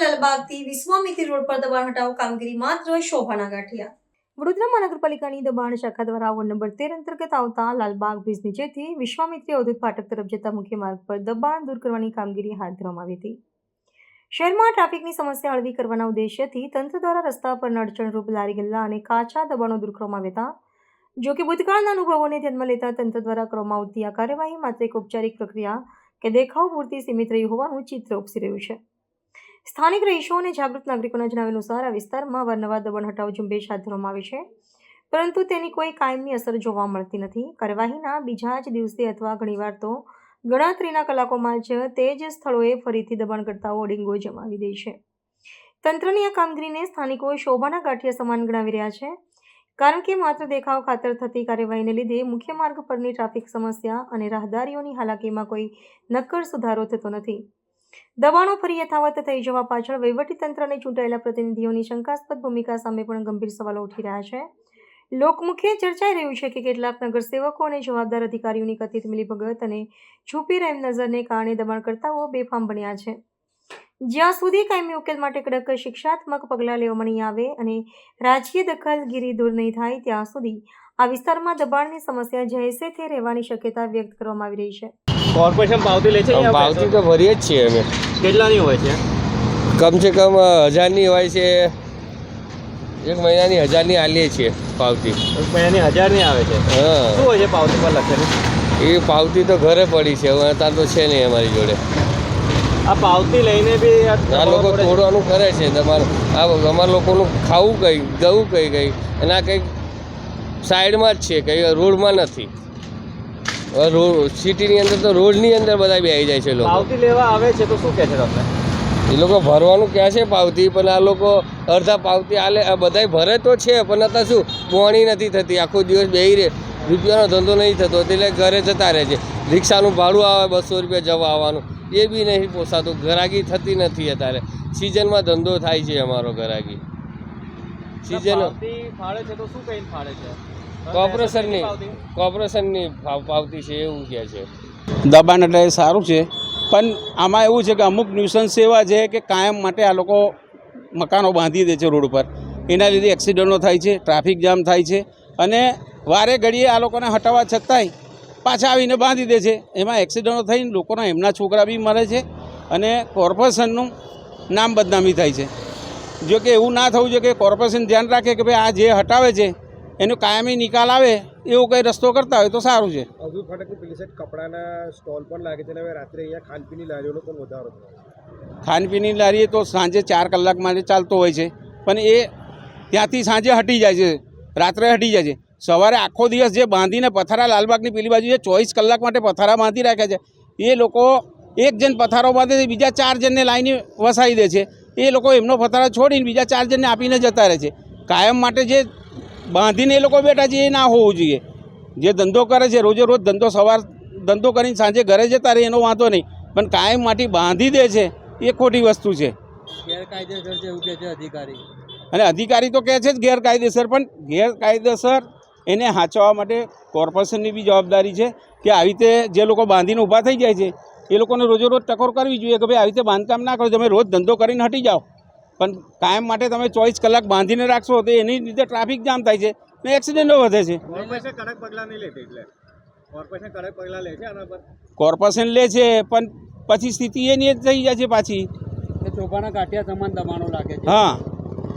લાલબાગથી Vishwamitri road પર દબાણ હટાવ કામગીરી માત્ર શોભાના ગાંઠિયા. વડોદરા મહાનગરપાલિકાની દબાણ શાખા દ્વારા વોર્ડ નંબર તેર અંતર્ગત આવતા લાલબાગ બ્રિજ નીચેથી વિશ્વામિત્રી અવધૂત ફાટક તરફ જતા મુખ્ય માર્ગ પર દબાણ દૂર કરવાની કામગીરી હાથ ધરવામાં આવી હતી. શહેરમાં ટ્રાફિકની સમસ્યા હળવી કરવાના ઉદ્દેશ્યથી તંત્ર દ્વારા રસ્તા પર અડચણરૂપ લારી ગલ્લા અને કાચા દબાણો દૂર કરવામાં આવ્યા હતા. જોકે ભૂતકાળના અનુભવોને ધ્યાનમાં લેતા તંત્ર દ્વારા કરવામાં આવતી આ કાર્યવાહી માત્ર એક ઔપચારિક પ્રક્રિયા કે દેખાવ પૂરતી સીમિત રહી હોવાનું ચિત્ર ઉપસી રહ્યું છે. સ્થાનિક રહીશો અને જાગૃત નાગરિકોના જણાવ્યા અનુસાર આ વિસ્તારમાં અવારનવાર દબાણ હટાવ ઝુંબેશ હાથ ધરવામાં આવી છે. પરંતુ તેની કોઈ કાયમી અસર જોવા મળતી નથી. કાર્યવાહીના બીજા જ દિવસે અથવા ઘણીવાર તો ગણતરીના કલાકોમાં જ તે જ સ્થળોએ ફરીથી દબાણકર્તાઓ ઓડિંગો જમાવી દે છે. તંત્રની આ કામગીરીને સ્થાનિકો શોભાના ગાંઠિયા સમાન ગણાવી રહ્યા છે. કારણ કે માત્ર દેખાવ ખાતર થતી કાર્યવાહીને લીધે મુખ્ય માર્ગ પરની ટ્રાફિક સમસ્યા અને રાહદારીઓની હાલાકીમાં કોઈ નક્કર સુધારો થતો નથી. દબાણો ફરી યથાવત થઈ જવા પાછળ વહીવટીતંત્ર અને ચૂંટાયેલા પ્રતિનિધિઓની શંકાસ્પદ ભૂમિકા સામે પણ ગંભીર સવાલો ઉઠી રહ્યા છે. લોકમુખે ચર્ચાઈ રહ્યું છે કે કેટલાક નગરસેવકો અને જવાબદાર અધિકારીઓની કથિત મિલીભગત અને છુપી રહેમ નજરને કારણે દબાણકર્તાઓ બેફામ બન્યા છે. જ્યાં સુધી કાયમી ઉકેલ માટે કડક શિક્ષાત્મક પગલાં લેવામાં નહીં આવે અને રાજકીય દખલગીરી દૂર નહીં થાય ત્યાં સુધી આ વિસ્તારમાં દબાણની સમસ્યા જૈસે તે રહેવાની શક્યતા વ્યક્ત કરવામાં આવી રહી છે. કોર્પોરેશન પાવતી લે છે પાવતી તો ભરીએ જ છીએ અમે. કેટલાની હોય છે? કમસે કમ હજારની હોય છે. એક મહિનાની હજારની આલીએ છીએ પાવતી. એક મહિનાની હજારની આવે છે? શું હોય છે પાવતી પર લખેલું? એ પાવતી તો ઘરે પડી છે હવે અત્યારે તો છે નહીં અમારી જોડે. આ પાવતી લઈને બી આ લોકો તોડવાનું કરે છે. તમારે આ અમારા લોકોનું ખાવું કઈ ગવું કઈ કઈ અને આ કંઈક સાઈડમાં જ છે કંઈ રોડમાં નથી. રોડ સિટીની અંદર તો રોડની અંદર બધા બી આવી જાય છે લોકો. પાવતી લેવા આવે છે તો શું કહે છે તમને? એ લોકો ભરવાનું કહે છે પાવતી પણ આ લોકો અડધા પાવતી આલે આ બધાય ભરે તો છે પણ અત્યારે શું? પોણી નથી થતી. આખો દિવસ બેહી રહે. રૂપિયાનો ધંધો નહીં થતો એટલે ઘરે જતા રહે છે. રિક્ષાનું ભાડું આવે બસો રૂપિયા જવા આવવાનું. એ બી નહીં પોસાતું. ઘરાગી થતી નથી અત્યારે. સિઝનમાં ધંધો થાય છે અમારો ઘરાગી. સિઝન ફાળે છે તો શું કહીને ફાળે છે? કોર્પોરેશનની કોર્પોરેશનની ભાવ- પાવતી છે એવું કહે છે. દબાણ એટલે સારું છે. પણ આમાં એવું છે કે અમુક ન્યુસન્સ એવા છે કે કાયમ માટે આ લોકો મકાનો બાંધી દે છે રોડ ઉપર. એના લીધે એક્સિડન્ટો થાય છે ટ્રાફિક જામ થાય છે. અને વારે ઘડીએ આ લોકોને હટાવવા છતાંય પાછા આવીને બાંધી દે છે. એમાં એક્સિડન્ટો થઈને લોકોના એમના છોકરા બી મરે છે અને કોર્પોરેશનનું નામ બદનામી થાય છે. જો કે એવું ના થવું જોઈએ કે કોર્પોરેશન ધ્યાન રાખે કે ભાઈ આ જે હટાવે છે એનો કાયમી નિકાલ આવે એવો કંઈ રસ્તો કરતા હોય તો સારું છે. હજુ ફાટકની પેલી સાઈડ કપડાના સ્ટોલ પણ લાગે છે અને હવે રાત્રે અહીંયા ખાનપીની લારીઓનો પણ વધારો થયો ખાનપીની લારી તો સાંજે ચાર કલાક માટે ચાલતો હોય છે પણ એ ત્યાંથી સાંજે હટી જાય છે રાત્રે હટી જાય છે. સવારે આખો દિવસ જે બાંધીને પથારા લાલબાગની પેલી બાજુ જે ચોવીસ કલાક માટે પથારા બાંધી રાખ્યા છે. એ લોકો એક જણ પથારો બાંધે છે બીજા ચાર જણને લાઈને વસાવી દે છે. એ લોકો એમનો પથારો છોડીને બીજા ચાર જણને આપીને જતા રહે છે. કાયમ માટે જે બાંધીને એ લોકો બેઠા છે એ ના હોવું જોઈએ. જે ધંધો કરે છે રોજે રોજ ધંધો સવાર ધંધો કરીને સાંજે ઘરે જતા રહે એનો વાંધો નહીં. પણ કાયમ માટે બાંધી દે છે એ ખોટી વસ્તુ છે. ગેરકાયદેસર છે એવું કહે છે અધિકારી. અને અધિકારી તો કહે છે જ ગેરકાયદેસર પણ ગેરકાયદેસર એને સાચવવા માટે કોર્પોરેશનની બી જવાબદારી છે કે આવી રીતે જે લોકો બાંધીને ઊભા થઈ જાય છે એ લોકોને રોજે રોજ ટકોર કરવી જોઈએ કે ભાઈ આવી રીતે બાંધકામ ના કરો તમે રોજ ધંધો કરીને હટી જાઓ. પણ કાયમ માટે તમે ચોવીસ કલાક બાંધીને રાખશો તો એની લીધે ટ્રાફિક જામ થાય છે ને એક્સિડન્ટો વધે છે. કોર્પોરેશન કડક પગલાં નહીં લેતી એટલે. કોર્પોરેશન કડક પગલાં લે છે આના પર? કોર્પોરેશન લે છે પણ પછી સ્થિતિ એની જ થઈ જાય છે પાછી. ચોખાના કાંઠિયા સમાન દબાણો લાગે છે. હા.